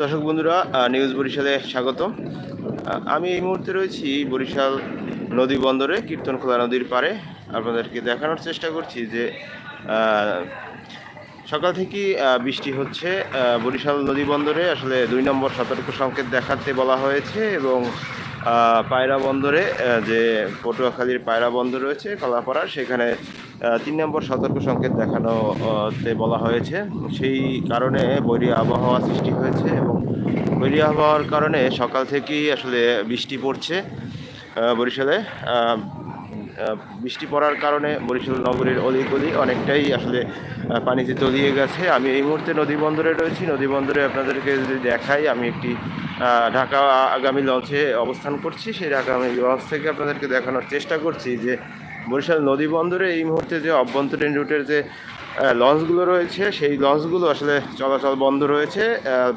দর্শক বন্ধুরা নিউজ বরিশালে স্বাগত। আমি এই মুহূর্তে রয়েছি বরিশাল নদী বন্দরে, কীর্তনখোলা নদীর পারে আপনাদেরকে দেখানোর চেষ্টা করছি যে সকাল থেকেই বৃষ্টি হচ্ছে। বরিশাল নদী বন্দরে আসলে দুই নম্বর সতর্ক সংকেত দেখাতে বলা হয়েছে এবং পায়রা বন্দরে যে পটুয়াখালীর পায়রা বন্দর রয়েছে কলাপাড়া সেখানে তিন নম্বর সতর্ক সংকেত দেখানো তে বলা হয়েছে। সেই কারণে বৈরী আবহাওয়া সৃষ্টি হয়েছে এবং বৈরী আবহাওয়ার কারণে সকাল থেকেই আসলে বৃষ্টি পড়ছে বরিশালে। বৃষ্টি পড়ার কারণে বরিশাল নগরীর অলিগলি অনেকটাই আসলে পানিতে তলিয়ে গেছে। আমি এই মুহূর্তে নদী বন্দরে রয়েছি। নদী বন্দরে আপনাদেরকে যদি দেখাই, আমি একটি ঢাকা আগামী লঞ্চে অবস্থান করছি। সেই আগামী লঞ্চ থেকে আপনাদেরকে দেখানোর চেষ্টা করছি যে বরিশাল নদী বন্দরে এই মুহূর্তে যে অভ্যন্তরীণ রুটের যে লঞ্চগুলো রয়েছে, সেই লঞ্চগুলো আসলে চলাচল বন্ধ রয়েছে।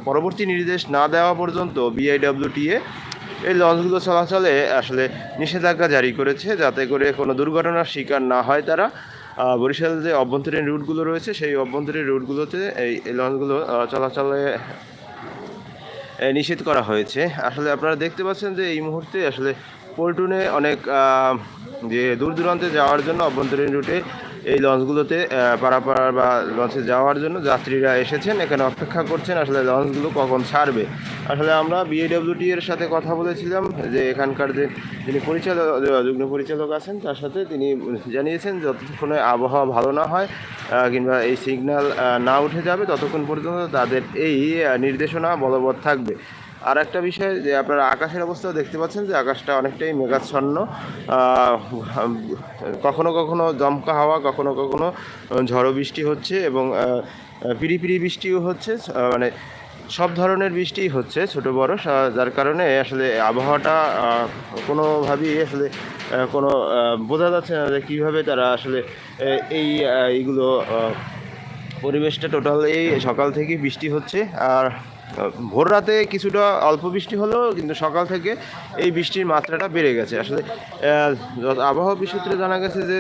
পরবর্তী নির্দেশ না দেওয়া পর্যন্ত বিআইডব্লিউটিএ এই লঞ্চগুলো চলাচলে আসলে নিষেধাজ্ঞা জারি করেছে। যাতে করে কোনো দুর্ঘটনার শিকার না হয় তারা। বরিশাল যে অভ্যন্তরীণ রুটগুলো রয়েছে, সেই অভ্যন্তরীণ রুটগুলোতে এই লঞ্চগুলো চলাচলে নিষেধ করা হয়েছে। আসলে আপনারা দেখতে পাচ্ছেন যে এই মুহূর্তে আসলে পল্টুনে অনেক যে দূর দূরান্তে যাওয়ার জন্য অভ্যন্তরীণ রুটে এই লঞ্চগুলোতে পারাপার বা লঞ্চে যাওয়ার জন্য যাত্রীরা এসেছেন, এখানে অপেক্ষা করছেন আসলে লঞ্চগুলো কখন ছাড়বে। আসলে আমরা বিএডব্লিউটি এর সাথে কথা বলেছিলাম যে এখানকার যে যিনি পরিচালক, যুগ্ম পরিচালক আছেন, তার সাথে তিনি জানিয়েছেন যতক্ষণে আবহাওয়া ভালো না হয় কিংবা এই সিগন্যাল না উঠে যাবে, ততক্ষণ পর্যন্ত তাদের এই নির্দেশনা বলবৎ থাকবে। আর একটা বিষয় যে আপনারা আকাশের অবস্থাও দেখতে পাচ্ছেন যে আকাশটা অনেকটাই মেঘাচ্ছন্ন। কখনো কখনো দমকা হাওয়া, কখনো কখনো ঝড়ো বৃষ্টি হচ্ছে এবং পিড়ি বৃষ্টিও হচ্ছে মানে সব ধরনের বৃষ্টিই হচ্ছে ছোট বড় যার কারণে আসলে আবহাওয়াটা কোনোভাবেই আসলে কোনো বোঝা যাচ্ছে না যে কীভাবে তারা আসলে এই এইগুলো পরিবেশটা টোটাল এই সকাল থেকে বৃষ্টি হচ্ছে। আর ভোর রাতে কিছুটা অল্প বৃষ্টি হলেও কিন্তু সকাল থেকে এই বৃষ্টির মাত্রাটা বেড়ে গেছে। আসলে আবহাওয়া সূত্রে জানা গেছে যে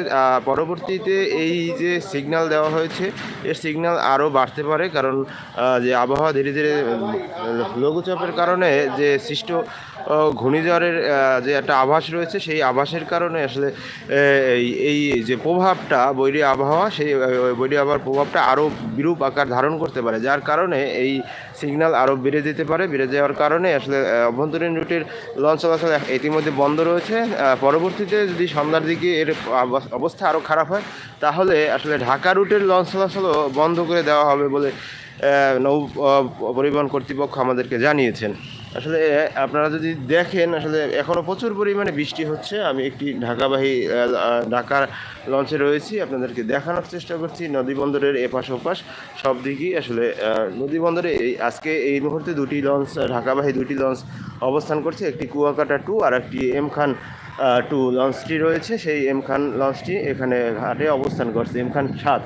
পরবর্তীতে এই যে সিগন্যাল দেওয়া হয়েছে, এর সিগন্যাল আরও বাড়তে পারে কারণ যে আবহাওয়া ধীরে ধীরে লঘুচাপের কারণে যে সৃষ্ট ঘূর্ণিঝড়ের যে একটা আভাস রয়েছে, সেই আভাসের কারণে আসলে এই যে প্রভাবটা, বৈরী আবহাওয়া, সেই বৈরী আবহাওয়ার প্রভাবটা আরও বিরূপ আকার ধারণ করতে পারে। যার কারণে এই সিগন্যাল আরও বেড়ে যেতে পারে, বেড়ে যাওয়ার কারণে আসলে অভ্যন্তরীণ রুটের লঞ্চ চলাচল ইতিমধ্যে বন্ধ রয়েছে। পরবর্তীতে যদি সন্ধ্যার দিকে এর অবস্থা আরও খারাপ হয়, তাহলে আসলে ঢাকা রুটের লঞ্চ চলাচলও বন্ধ করে দেওয়া হবে বলে নৌ পরিবহন কর্তৃপক্ষ আমাদেরকে জানিয়েছেন। আসলে আপনারা যদি দেখেন, আসলে এখনও প্রচুর পরিমাণে বৃষ্টি হচ্ছে। আমি একটি ঢাকাবাহী ঢাকার লঞ্চে রয়েছি। আপনাদেরকে দেখানোর চেষ্টা করছি নদী বন্দরের এপাশ ওপাশ। সব দিকেই আসলে নদী বন্দরে এই, আজকে এই মুহূর্তে দুটি লঞ্চ, ঢাকাবাহী দুটি লঞ্চ অবস্থান করছে। একটি কুয়াকাটা টু আর একটি এম খান টু লঞ্চটি রয়েছে। সেই এম খান লঞ্চটি এখানে ঘাটে অবস্থান করছে এম খান সাত।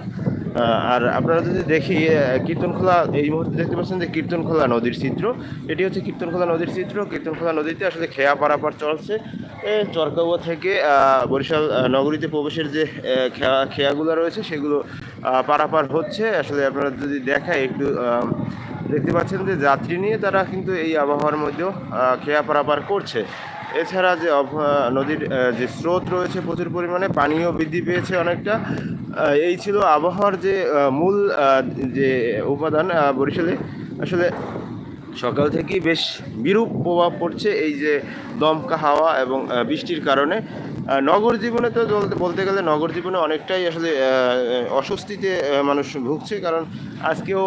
আর আপনারা যদি দেখি কীর্তনখোলা, এই মুহূর্তে দেখতে পাচ্ছেন যে কীর্তনখোলা নদীর চিত্র। এটি হচ্ছে কীর্তনখোলা নদীর চিত্র। কীর্তনখোলা নদীতে আসলে খেয়া পারাপার চলছে। এ চরকাবো থেকে বরিশাল নগরীতে প্রবেশের যে খেয়া, খেয়াগুলো রয়েছে, সেগুলো পারাপার হচ্ছে। আসলে আপনারা যদি দেখায় একটু দেখতে পাচ্ছেন যে যাত্রী নিয়ে তারা কিন্তু এই আবহাওয়ার মধ্যেও খেয়া পারাপার করছে। এছাড়া যে নদীর যে স্রোত রয়েছে প্রচুর পরিমাণে, পানীয় বৃদ্ধি পেয়েছে অনেকটা। এই ছিল আবহাওয়ার যে মূল যে উপাদান বরিশালে। আসলে সকাল থেকেই বেশ বিরূপ প্রভাব পড়ছে এই যে দমকা হাওয়া এবং বৃষ্টির কারণে। নগর জীবনে তো বলতে গেলে নগর জীবনে অনেকটাই আসলে অস্বস্তিতে মানুষ ভুগছে, কারণ আজকেও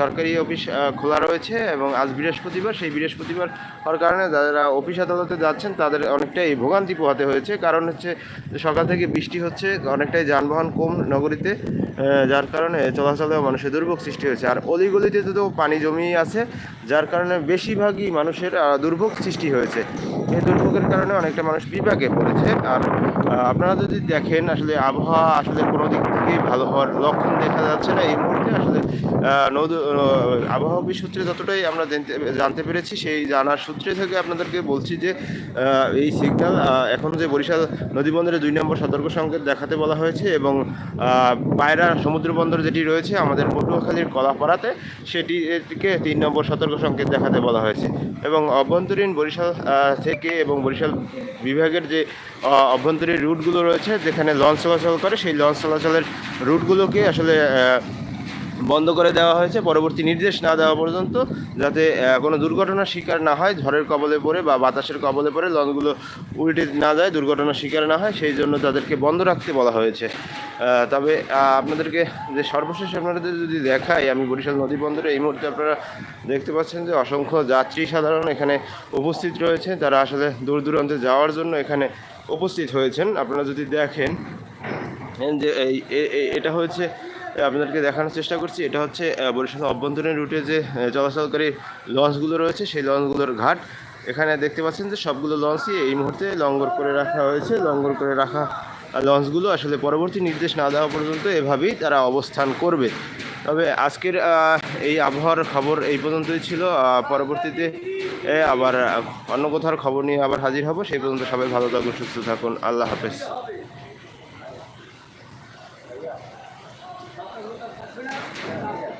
সরকারি অফিস খোলা রয়েছে এবং আজ বৃহস্পতিবার, সেই বৃহস্পতিবার হওয়ার কারণে যারা অফিস আদালতে যাচ্ছেন, তাদের অনেকটাই ভোগান্তি পোহাতে হয়েছে। কারণ হচ্ছে, সকাল থেকে বৃষ্টি হচ্ছে, অনেকটাই যানবাহন কম নগরীতে। যার কারণে চলাচলে মানুষের দুর্ভোগ সৃষ্টি হয়েছে। আর অলিগলিতে তো পানি জমিয়ে আছে, যার কারণে বেশিরভাগই মানুষের দুর্ভোগ সৃষ্টি হয়েছে। এই দুর্ভোগের কারণে অনেকটা মানুষ বিপাকে পড়েছে। আর আপনারা যদি দেখেন, আসলে আবহাওয়া আসলে কোনো দিক থেকেই ভালো হওয়ার লক্ষণ দেখা যাচ্ছে না। এই মুহূর্তে আসলে আহ, নদী আবহাওয়া অফিস সূত্রে যতটাই আমরা জানতে- পেরেছি সেই জানার সূত্রে থেকে আপনাদেরকে বলছি যে এই সিগন্যাল এখন যে বরিশাল নদী বন্দরে দুই নম্বর সতর্ক সংকেত দেখাতে বলা হয়েছে এবং পায়রা সমুদ্র বন্দর যেটি রয়েছে আমাদের পটুয়াখালীর কলাপাড়াতে সেটিকে তিন নম্বর সতর্ক সংকেত দেখাতে বলা হয়েছে। এবং অভ্যন্তরীণ বরিশাল থেকে এবং বরিশাল বিভাগের যে অভ্যন্তরীণ রুটগুলো রয়েছে যেখানে লঞ্চ চলাচল করে সেই লঞ্চ চলাচলের রুটগুলোকে আসলে বন্ধ করে দেওয়া হয়েছে। পরবর্তী নির্দেশ না দেওয়া পর্যন্ত যাতে কোনো দুর্ঘটনার শিকার না হয়, ঝড়ের কবলে পড়ে বা বাতাসের কবলে পড়ে লঞ্চগুলো উল্টে না যায়, দুর্ঘটনার শিকার না হয়, সেই জন্য তাদেরকে বন্ধ রাখতে বলা হয়েছে। তবে আপনাদেরকে যে সর্বশেষ আপনাদের যদি দেখাই, আমি বরিশাল নদী বন্দরে এই মুহূর্তে আপনারা দেখতে পাচ্ছেন যে অসংখ্য যাত্রী সাধারণ এখানে উপস্থিত রয়েছে। তারা আসলে দূর দূরান্তে যাওয়ার জন্য এখানে উপস্থিত হয়েছেন। আপনারা যদি দেখেন যে এই এটা হচ্ছে আপনাদেরকে দেখানোর চেষ্টা করছি। এটা হচ্ছে বরিশাল অভ্যন্তরীণ রুটে যে চলাচলকারী লঞ্চগুলো রয়েছে, সেই লঞ্চগুলোর ঘাট। এখানে দেখতে পাচ্ছেন যে সবগুলো লঞ্চই এই মুহূর্তে লঙ্গর করে রাখা হয়েছে। লঙ্গর করে রাখা লঞ্চগুলো আসলে পরবর্তী নির্দেশ না দেওয়া পর্যন্ত এভাবেই তারা অবস্থান করবে। তবে আজকের এই আবহাওয়ার খবর এই পর্যন্তই ছিল। পরবর্তীতে আবার অন্য কোথাও খবর নিয়ে আবার হাজির হব। সেই পর্যন্ত সবাই ভালো থাকুন, সুস্থ থাকুন। আল্লাহ হাফেজ। Thank you.